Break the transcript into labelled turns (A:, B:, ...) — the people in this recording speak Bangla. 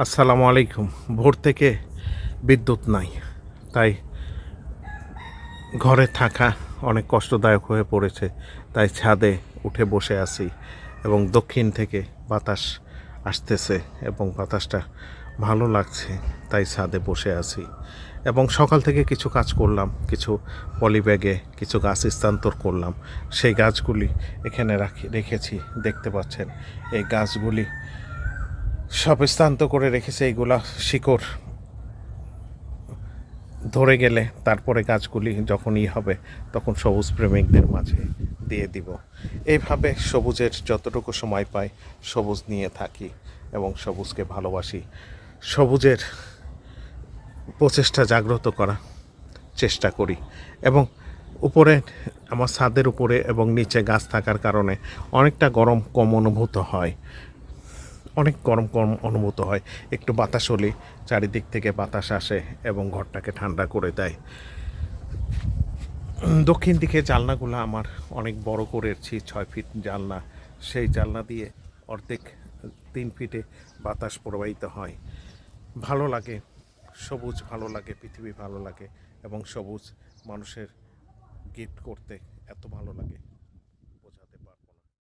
A: আসসালামু আলাইকুম। ভোর থেকে বিদ্যুৎ নাই, তাই ঘরে থাকা অনেক কষ্টদায়ক হয়ে পড়েছে, তাই ছাদে উঠে বসে আছি এবং দক্ষিণ থেকে বাতাস আসতেছে এবং বাতাসটা ভালো লাগছে, তাই ছাদে বসে আছি এবং সকাল থেকে কিছু কাজ করলাম, কিছু পলিব্যাগে কিছু গাছ স্থানান্তর করলাম। সেই গাছগুলি এখানে রাখি, রেখেছি, দেখতে পাচ্ছেন। এই গাছগুলি সব স্থান্ত করে রেখেছে এইগুলা শিকড়। ধরে গেলে তারপরে গাছগুলি যখনই হবে, তখন সবুজ প্রেমিকদের মাঝে দিয়ে দিব। এইভাবে সবুজের যতটুকু সময় পাই সবুজ নিয়ে থাকি এবং সবুজকে ভালোবাসি। সবুজের প্রচেষ্টা জাগ্রত করা চেষ্টা করি এবং উপরে, আমার ছাদের উপরে এবং নিচে গাছ থাকার কারণে অনেকটা গরম কম অনুভূত হয়। অনেক গরম কম অনুভূত হয়। একটু বাতাস হলে চারিদিক থেকে বাতাস আসে এবং ঘরটাকে ঠান্ডা করে দেয়। দক্ষিণ দিকে জানলাগুলো আমার অনেক বড় করেছি ছয় ফিট জানলা সেই জানলা দিয়ে অর্ধেক তিন ফিটে বাতাস প্রবাহিত হয়। ভালো লাগে, সবুজ ভালো লাগে, পৃথিবী ভালো লাগে এবং সবুজ মানুষের গিফট করতে এত ভালো লাগে।